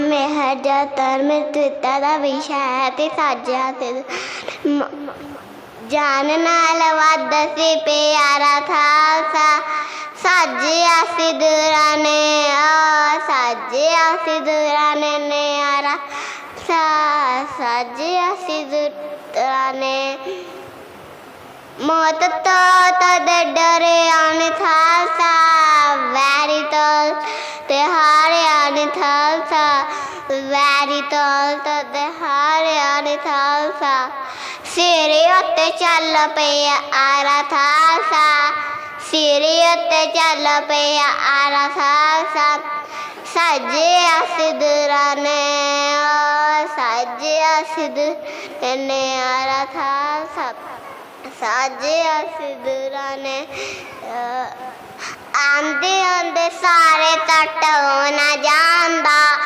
ਮੇਹਰ ਜਤਰ ਮਿੱਤਰਤਾ ਦਾ ਵਿਸ਼ਾ ਹੈ ਤੇ ਸਾਜਿਆ ਤੇ ਜਾਨ ਨਾਲ ਵੱਧ ਸੀ ਪਿਆਰਾ ਖਾਲਸਾ। ਸਾਜਿਆ ਸਿਦਰਾ ਨੇ ਆ, ਸਾਜਿਆ ਸਿਦਰਾ ਨੇ ਨਿਆਰਾ। ਸਾ, ਸਾਜਿਆ ਸਿਦਰਾ ਨੇ ਮੌਤ ਤੋਂ ਤਦ ਡਰੇ ਤੇ ਹਾਰਿਆ ਨੀ ਖਾਲਸਾ, ਵੈਰੀ ਤਲ ਤਦ ਹਾਰਿਆ ਨੀ ਖਾਲਸਾ। ਸਿਰੇ ਉੱਤੇ ਚੱਲ ਪਿਆ ਆਰਾ ਖਾਲਸਾ, ਸਿਰੇ ਉੱਤੇ ਚੱਲ ਪਿਆ ਆਰਾ ਖਾਲਸਾ। ਸਾਜਿਆ ਸਿਦਰਾ ਨੇ ਓ ਸਾਜਿਆ ਸਿਦਰਾ ਨੇ ਆਰਾ ਖਾਲਸਾ। ਸਾਜਿਆ ਸਿਦਰਾ ਨੇ ਆਂਦੇ ਆਂਦੇ ਸਾਰੇ ਤੱਟ ਹੋਣਾ ਜਾਂਦਾ।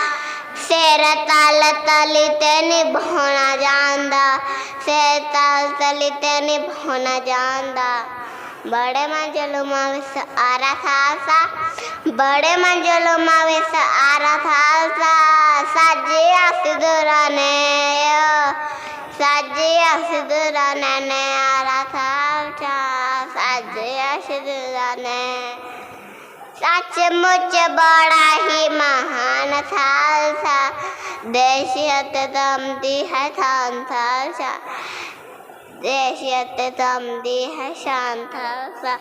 ਸਿਰ ਤਲ ਤਲੀ ਤੇ ਨਿਭਾਉਣਾ ਜਾਂਦਾ। ਸਿਰ ਤਲ ਤਲੀ ਤੇ ਨਿਭਾਉਣਾ ਜਾਂਦਾ। ਬੜੇ ਮੰਜਲੋ ਮਾਵਿਸ ਆਰਾ ਖਾਲਸਾ। ਬੜੇ ਮੰਜਲੋ ਮਾਵਿਸ ਆਰਾ ਖਾਲਸਾ। ਸਾਜਿਆ ਸਿਦਰਾ ਨੇ ਸਾਜਿਆ ਸਿਦਰਾ ਨੇ ਆਰਾ ਖਾਲਸਾ ਸਾਜਿਆ ਸਿਦਰਾ ਨੇ ਸੱਚਮੁੱਚ ਬੜਾ ਹੀ ਮਹਾਨ ਖਾਲਸਾ ਦੇਸ਼ੀਅਤ ਦਮਦੀ ਹੈ ਥਾਨ ਖਾਲਸਾ ਦੇਸ਼ੀਅਤ ਦਮਦੀ ਹੈ ਸ਼ਾਨ ਖਾਲਸਾ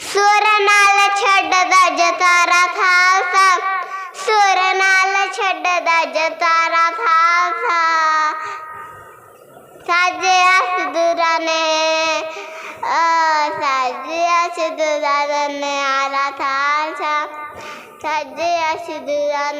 ਸੁਰ ਨਾਲ ਛੱਡਦਾ ਜਤਾਰਾ ਖਾਲਸਾ ਸੁਰ ਨਾਲ ਛੱਡਦਾ ਜਤਾਰਾ ਖਾਲਸਾ ਸਾਜਿਆ ਸਿਦਰਾ ਨੇ ਆ ਸਾਜਿਆ ਸਿਦਰਾ ਨੇ ਆਲਾ ਖਾਲਸਾ ਸਾਜਿਆ ਸਿਦਰਾ